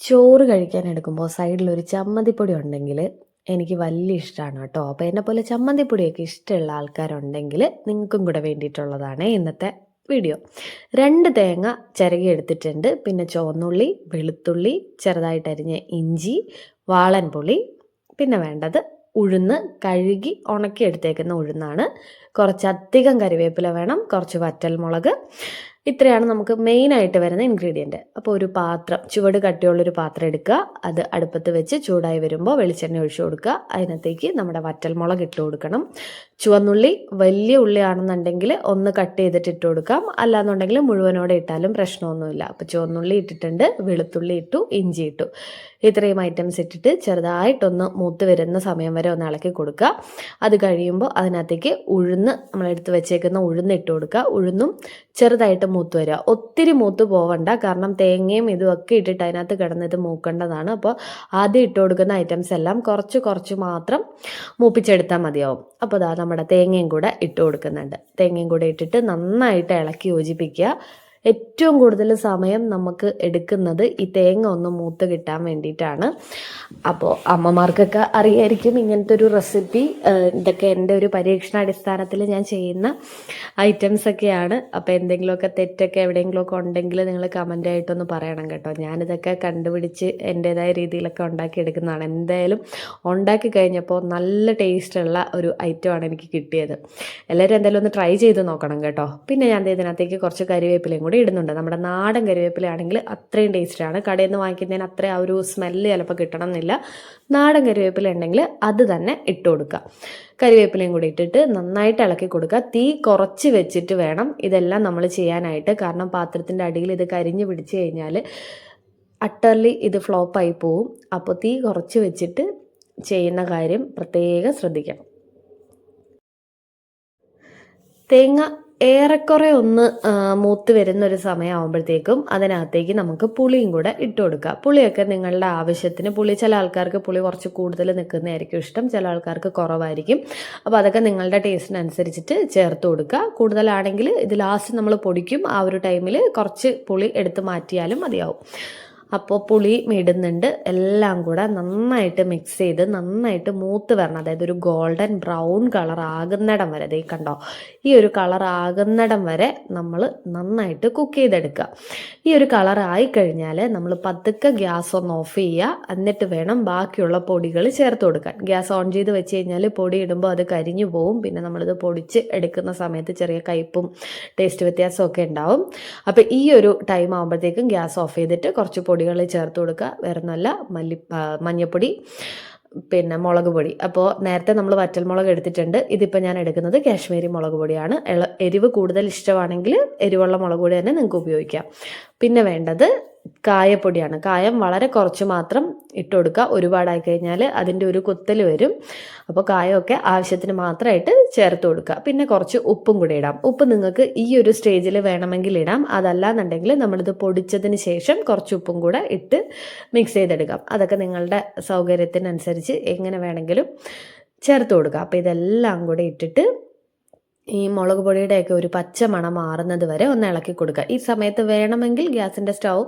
ചോറ് കഴിക്കാൻ എടുക്കുമ്പോൾ സൈഡിൽ ഒരു ചമ്മന്തിപ്പൊടി ഉണ്ടെങ്കിൽ എനിക്ക് വലിയ ഇഷ്ടമാണ് കേട്ടോ. അപ്പോൾ എന്നെ പോലെ ചമ്മന്തിപ്പൊടിയൊക്കെ ഇഷ്ടമുള്ള ആൾക്കാരുണ്ടെങ്കിൽ നിങ്ങൾക്കും കൂടെ വേണ്ടിയിട്ടുള്ളതാണ് ഇന്നത്തെ വീഡിയോ. രണ്ട് തേങ്ങ ചിരകി എടുത്തിട്ടുണ്ട്. പിന്നെ ചുവന്നുള്ളി വെളുത്തുള്ളി ചെറുതായിട്ട് അരിഞ്ഞ ഇഞ്ചി വാളൻപുളി പിന്നെ വേണ്ടത് ഉഴുന്ന് കഴുകി ഉണക്കി എടുത്തേക്കുന്ന ഉഴുന്നാണ്. കുറച്ചധികം കറിവേപ്പില വേണം കുറച്ച് വറ്റൽമുളക്. ഇത്രയാണ് നമുക്ക് മെയിൻ ആയിട്ട് വരുന്ന ഇൻഗ്രീഡിയന്റ് അപ്പോൾ ഒരു പാത്രം ചുവട് കട്ടിയുള്ളൊരു പാത്രം എടുക്കുക. അത് അടുപ്പത്ത് വെച്ച് ചൂടായി വരുമ്പോൾ വെളിച്ചെണ്ണ ഒഴിച്ചു കൊടുക്കുക. അതിനകത്തേക്ക് നമ്മുടെ വറ്റൽമുളക് ഇട്ട് കൊടുക്കണം. ചുവന്നുള്ളി വലിയ ഉള്ളിയാണെന്നുണ്ടെങ്കിൽ ഒന്ന് കട്ട് ചെയ്തിട്ട് ഇട്ട് കൊടുക്കാം. അല്ലാന്നുണ്ടെങ്കിൽ മുഴുവനോടെ ഇട്ടാലും പ്രശ്നമൊന്നുമില്ല. അപ്പോൾ ചുവന്നുള്ളി ഇട്ടിട്ടുണ്ട് വെളുത്തുള്ളി ഇട്ടു ഇഞ്ചി ഇട്ടു. ഇത്രയും ഐറ്റംസ് ഇട്ടിട്ട് ചെറുതായിട്ടൊന്ന് മൂത്ത് വരുന്ന സമയം വരെ ഒന്ന് ഇളക്കി കൊടുക്കുക. അത് കഴിയുമ്പോൾ അതിനകത്തേക്ക് ഉഴുന്ന് നമ്മളെടുത്ത് വെച്ചേക്കുന്ന ഉഴുന്ന് ഇട്ട് കൊടുക്കുക. ഉഴുന്നും ചെറുതായിട്ട് മൂത്ത് വരിക. ഒത്തിരി മൂത്ത് പോവണ്ട. കാരണം തേങ്ങയും ഇതും ഒക്കെ ഇട്ടിട്ട് അതിനകത്ത് കിടന്നത് മൂക്കേണ്ടതാണ്. അപ്പോൾ ആദ്യം ഇട്ട് കൊടുക്കുന്ന ഐറ്റംസ് എല്ലാം കുറച്ച് കുറച്ച് മാത്രം മൂപ്പിച്ചെടുത്താൽ മതിയാവും. അപ്പോൾ അതാ നമ്മുടെ തേങ്ങയും കൂടെ ഇട്ട് കൊടുക്കുന്നുണ്ട്. തേങ്ങയും കൂടെ ഇട്ടിട്ട് നന്നായിട്ട് ഇളക്കി യോജിപ്പിക്കുക. ഏറ്റവും കൂടുതൽ സമയം നമുക്ക് എടുക്കുന്നത് ഈ തേങ്ങ ഒന്ന് മൂത്ത് കിട്ടാൻ വേണ്ടിയിട്ടാണ്. അപ്പോൾ അമ്മമാർക്കൊക്കെ അറിയായിരിക്കും ഇങ്ങനത്തെ ഒരു റെസിപ്പി ഇതൊക്കെ എന്റെ ഒരു പരീക്ഷണാടിസ്ഥാനത്തിൽ ഞാൻ ചെയ്യുന്ന ഐറ്റംസ് ഒക്കെയാണ്. അപ്പോൾ എന്തെങ്കിലുമൊക്കെ തെറ്റൊക്കെ എവിടെയെങ്കിലുമൊക്കെ ഉണ്ടെങ്കിൽ നിങ്ങൾ കമന്റ് ആയിട്ടൊന്ന് പറയണം കേട്ടോ. ഞാനിതൊക്കെ കണ്ടുപിടിച്ച് എന്റേതായ രീതിയിലൊക്കെ ഉണ്ടാക്കിയെടുക്കുന്നതാണ് എന്തായാലും ഉണ്ടാക്കി കഴിഞ്ഞപ്പോൾ നല്ല ടേസ്റ്റുള്ള ഒരു ഐറ്റമാണ് എനിക്ക് കിട്ടിയത്. എല്ലാവരും എന്തായാലും ഒന്ന് ട്രൈ ചെയ്ത് നോക്കണം കേട്ടോ. പിന്നെ ഞാൻ ഇതിനകത്തേക്ക് കുറച്ച് കരിവേപ്പിലയും കൂടി ഇടുന്നുണ്ട്. നമ്മുടെ നാടൻ കരിവേപ്പിലയാണെങ്കിൽ അത്രയും ടേസ്റ്റാണ് കടയിൽ നിന്ന് വാങ്ങിക്കുന്നതിന് അത്ര ആ ഒരു സ്മെല്ല് ചിലപ്പോൾ കിട്ടണം എന്നില്ല നാടൻ കരിവേപ്പില ഉണ്ടെങ്കിൽ അത് തന്നെ ഇട്ട് കൊടുക്കുക. കരിവേപ്പിലയും കൂടി ഇട്ടിട്ട് നന്നായിട്ട് ഇളക്കി കൊടുക്കുക. തീ കുറച്ച് വെച്ചിട്ട് വേണം ഇതെല്ലാം നമ്മൾ ചെയ്യാനായിട്ട്. കാരണം പാത്രത്തിന്റെ അടിയിൽ ഇത് കരിഞ്ഞ് പിടിച്ച് കഴിഞ്ഞാൽ അട്ടർലി ഇത് ഫ്ലോപ്പായി പോവും. അപ്പോൾ തീ കുറച്ച് വെച്ചിട്ട് ചെയ്യുന്ന കാര്യം പ്രത്യേകം ശ്രദ്ധിക്കണം. തേങ്ങ ഏറെക്കുറെ ഒന്ന് മൂത്ത് വരുന്ന ഒരു സമയമാകുമ്പോഴത്തേക്കും അതിനകത്തേക്ക് നമുക്ക് പുളിയും കൂടെ ഇട്ട് കൊടുക്കുക പുളിയൊക്കെ നിങ്ങളുടെ ആവശ്യത്തിന് പുളി ചില ആൾക്കാർക്ക് പുളി കുറച്ച് കൂടുതൽ നിൽക്കുന്നതായിരിക്കും ഇഷ്ടം ചില ആൾക്കാർക്ക് കുറവായിരിക്കും. അപ്പോൾ അതൊക്കെ നിങ്ങളുടെ ടേസ്റ്റിനനുസരിച്ചിട്ട് ചേർത്ത് കൊടുക്കുക. കൂടുതലാണെങ്കിൽ ഇത് ലാസ്റ്റ് നമ്മൾ പൊടിക്കും ആ ഒരു ടൈമിൽ കുറച്ച് പുളി എടുത്ത് മാറ്റിയാലും മതിയാവും. അപ്പോൾ പുളി ഇടുന്നുണ്ട് എല്ലാം കൂടെ നന്നായിട്ട് മിക്സ് ചെയ്ത് നന്നായിട്ട് മൂത്ത് വരണം. അതായത് ഒരു ഗോൾഡൻ ബ്രൗൺ കളർ ആകുന്നിടം വരെ. ദേ കണ്ടോ? ഈ ഒരു കളർ ആകുന്നിടം വരെ നമ്മൾ നന്നായിട്ട് കുക്ക് ചെയ്തെടുക്കുക. ഈ ഒരു കളർ ആയി ആയിക്കഴിഞ്ഞാൽ നമ്മൾ പതുക്കെ ഗ്യാസ് ഒന്ന് ഓഫ് ചെയ്യുക. എന്നിട്ട് വേണം ബാക്കിയുള്ള പൊടികൾ ചേർത്ത് കൊടുക്കാൻ. ഗ്യാസ് ഓൺ ചെയ്ത് വെച്ച് കഴിഞ്ഞാൽ പൊടി ഇടുമ്പോൾ അത് കരിഞ്ഞു പോവും. പിന്നെ നമ്മളിത് പൊടിച്ച് എടുക്കുന്ന സമയത്ത് ചെറിയ കയ്പും ടേസ്റ്റ് വ്യത്യാസമൊക്കെ ഉണ്ടാവും. അപ്പോൾ ഈ ഒരു ടൈം ആകുമ്പോഴത്തേക്കും ഗ്യാസ് ഓഫ് ചെയ്തിട്ട് കുറച്ച് പൊടികൾ ചേർത്ത് കൊടുക്കുക വേറെ നല്ല മല്ലി മഞ്ഞൾപ്പൊടി പിന്നെ മുളക് പൊടി. അപ്പോൾ നേരത്തെ നമ്മൾ വറ്റൽ മുളക് എടുത്തിട്ടുണ്ട്. ഇതിപ്പോൾ ഞാൻ എടുക്കുന്നത് കാശ്മീരി മുളക് പൊടിയാണ്. എരിവ് കൂടുതൽ ഇഷ്ടമാണെങ്കിൽ എരിവുള്ള മുളക് പൊടി തന്നെ നിങ്ങൾക്ക് ഉപയോഗിക്കാം. പിന്നെ വേണ്ടത് കായപ്പൊടിയാണ്. കായം വളരെ കുറച്ച് മാത്രം ഇട്ട് കൊടുക്കുക. ഒരുപാടായി കഴിഞ്ഞാൽ അതിന്റെ ഒരു കുത്തൽ വരും. അപ്പോൾ കായമൊക്കെ ആവശ്യത്തിന് മാത്രമായിട്ട് ചേർത്ത് കൊടുക്കുക. പിന്നെ കുറച്ച് ഉപ്പും കൂടി ഇടാം. ഉപ്പ് നിങ്ങൾക്ക് ഈ ഒരു സ്റ്റേജിൽ വേണമെങ്കിൽ ഇടാം. അതല്ലാന്നുണ്ടെങ്കിൽ നമ്മളിത് പൊടിച്ചതിന് ശേഷം കുറച്ച് ഉപ്പും കൂടെ ഇട്ട് മിക്സ് ചെയ്തെടുക്കാം. അതൊക്കെ നിങ്ങളുടെ സൗകര്യത്തിനനുസരിച്ച് എങ്ങനെ വേണമെങ്കിലും ചേർത്ത് കൊടുക്കുക. അപ്പോൾ ഇതെല്ലാം കൂടെ ഇട്ടിട്ട് ഈ മുളക് പൊടിയുടെയൊക്കെ ഒരു പച്ച മണം മാറുന്നത് വരെ ഒന്ന് ഇളക്കി കൊടുക്കുക. ഈ സമയത്ത് വേണമെങ്കിൽ ഗ്യാസിന്റെ സ്റ്റൗ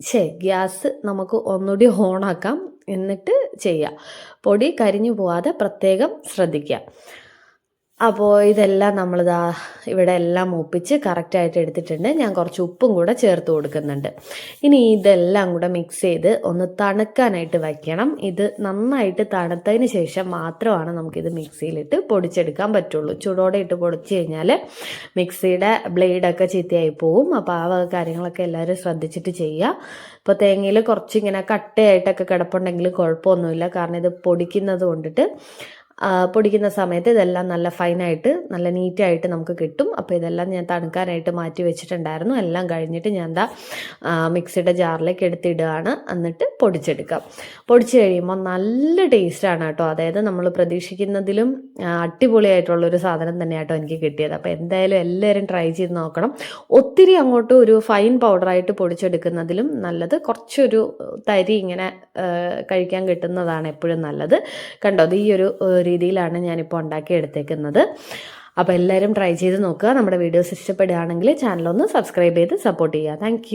ശേ ഗ്യാസ് നമുക്ക് ഒന്നുകൂടി ഓണാക്കാം. എന്നിട്ട് ചെയ്യുക പൊടി കരിഞ്ഞു പോവാതെ പ്രത്യേകം ശ്രദ്ധിക്കുക. അപ്പോൾ ഇതെല്ലാം നമ്മളിതാ ഇവിടെ എല്ലാം മൂപ്പിച്ച് കറക്റ്റായിട്ട് എടുത്തിട്ടുണ്ട്. ഞാൻ കുറച്ച് ഉപ്പും കൂടെ ചേർത്ത് കൊടുക്കുന്നുണ്ട്. ഇനി ഇതെല്ലാം കൂടെ മിക്സ് ചെയ്ത് ഒന്ന് തണുക്കാനായിട്ട് വയ്ക്കണം. ഇത് നന്നായിട്ട് തണുത്തതിന് ശേഷം മാത്രമാണ് നമുക്കിത് മിക്സിയിലിട്ട് പൊടിച്ചെടുക്കാൻ പറ്റുള്ളൂ. ചൂടോടെ ഇട്ട് പൊടിച്ച് കഴിഞ്ഞാൽ മിക്സിയുടെ ബ്ലേഡൊക്കെ ചീത്തയായി പോവും. അപ്പോൾ ആ വക കാര്യങ്ങളൊക്കെ എല്ലാവരും ശ്രദ്ധിച്ചിട്ട് ചെയ്യുക. ഇപ്പോൾ തേങ്ങയിൽ കുറച്ചിങ്ങനെ കട്ടയായിട്ടൊക്കെ കിടപ്പുണ്ടെങ്കിൽ കുഴപ്പമൊന്നുമില്ല. കാരണം ഇത് പൊടിക്കുന്നത് കൊണ്ടിട്ട് പൊടിക്കുന്ന സമയത്ത് ഇതെല്ലാം നല്ല ഫൈനായിട്ട് നല്ല നീറ്റായിട്ട് നമുക്ക് കിട്ടും. അപ്പോൾ ഇതെല്ലാം ഞാൻ തണുക്കാനായിട്ട് മാറ്റി വെച്ചിട്ടുണ്ടായിരുന്നു. എല്ലാം കഴിഞ്ഞിട്ട് ഞാൻ എന്താ മിക്സിയുടെ ജാറിലേക്ക് എടുത്തിടുകയാണ്. എന്നിട്ട് പൊടിച്ചെടുക്കാം. പൊടിച്ച് കഴിയുമ്പോൾ നല്ല ടേസ്റ്റാണ് കേട്ടോ. അതായത് നമ്മൾ പ്രതീക്ഷിക്കുന്നതിലും അടിപൊളിയായിട്ടുള്ളൊരു സാധനം തന്നെയാണ് കേട്ടോ എനിക്ക് കിട്ടിയത്. അപ്പോൾ എന്തായാലും എല്ലാവരും ട്രൈ ചെയ്ത് നോക്കണം. ഒത്തിരി അങ്ങോട്ട് ഒരു ഫൈൻ പൗഡറായിട്ട് പൊടിച്ചെടുക്കുന്നതിലും നല്ലത്. കുറച്ചൊരു തരി ഇങ്ങനെ കഴിക്കാൻ കിട്ടുന്നതാണ് എപ്പോഴും നല്ലത്. കണ്ടോ അത് ഈ ഒരു രീതിയിലാണ് ഞാനിപ്പോൾ ഉണ്ടാക്കി എടുത്തേക്കുന്നത്. അപ്പോൾ എല്ലാവരും ട്രൈ ചെയ്ത് നോക്കുക. നമ്മുടെ വീഡിയോസ് ഇഷ്ടപ്പെടുകയാണെങ്കിൽ ചാനലൊന്ന് സബ്സ്ക്രൈബ് ചെയ്ത് സപ്പോർട്ട് ചെയ്യുക. താങ്ക്